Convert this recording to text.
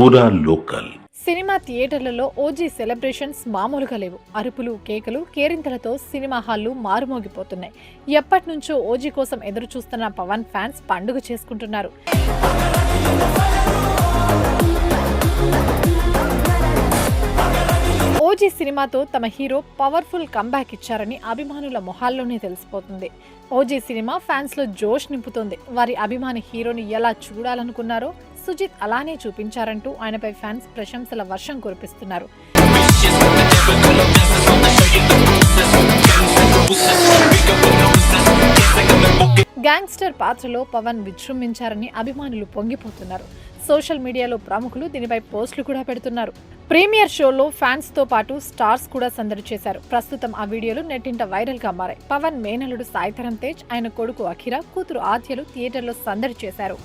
పూరా local. Cinema థియేటర్లలో OG celebrations మామూలుగా లేవు. అరుపులు కేకలు కేరింతలతో సినిమా హాళ్ళు మారుమోగిపోతున్నాయి. ఎప్పటి నుంచో ఓజీ కోసం ఎదురు చూస్తున్న పవన్ ఫ్యాన్స్ పండుగ చేసుకుంటున్నారు. ఓజీ సినిమాతో తమ హీరో పవర్ఫుల్ కంబ్యాక్ ఇచ్చారని అభిమానుల మొహాల్లోనే తెలిసిపోతుంది. ఓజీ సినిమా ఫ్యాన్స్లో జోష్ నింపుతోంది. వారి అభిమాని హీరోని ఎలా చూడాలనుకున్నారో సుజిత్ అలానే చూపించారంటూ ఆయనపై ఫ్యాన్స్ ప్రశంసల వర్షం కురిపిస్తున్నారు. గ్యాంగ్స్టర్ పాత్రలో పవన్ విజృంభించారని అభిమానులు పొంగిపోతున్నారు. సోషల్ మీడియాలో ప్రముఖులు దీనిపై పోస్టులు కూడా పెడుతున్నారు. ప్రీమియర్ షోలో ఫ్యాన్స్తో పాటు స్టార్స్ కూడా సందడి చేశారు. ప్రస్తుతం ఆ వీడియోలు నెట్టింట వైరల్గా మారాయి. పవన్ మేనలుడు సాయిధరం తేజ్ ఆయన కొడుకు అఖిర కూతురు ఆద్యలు థియేటర్లో సందడి చేశారు.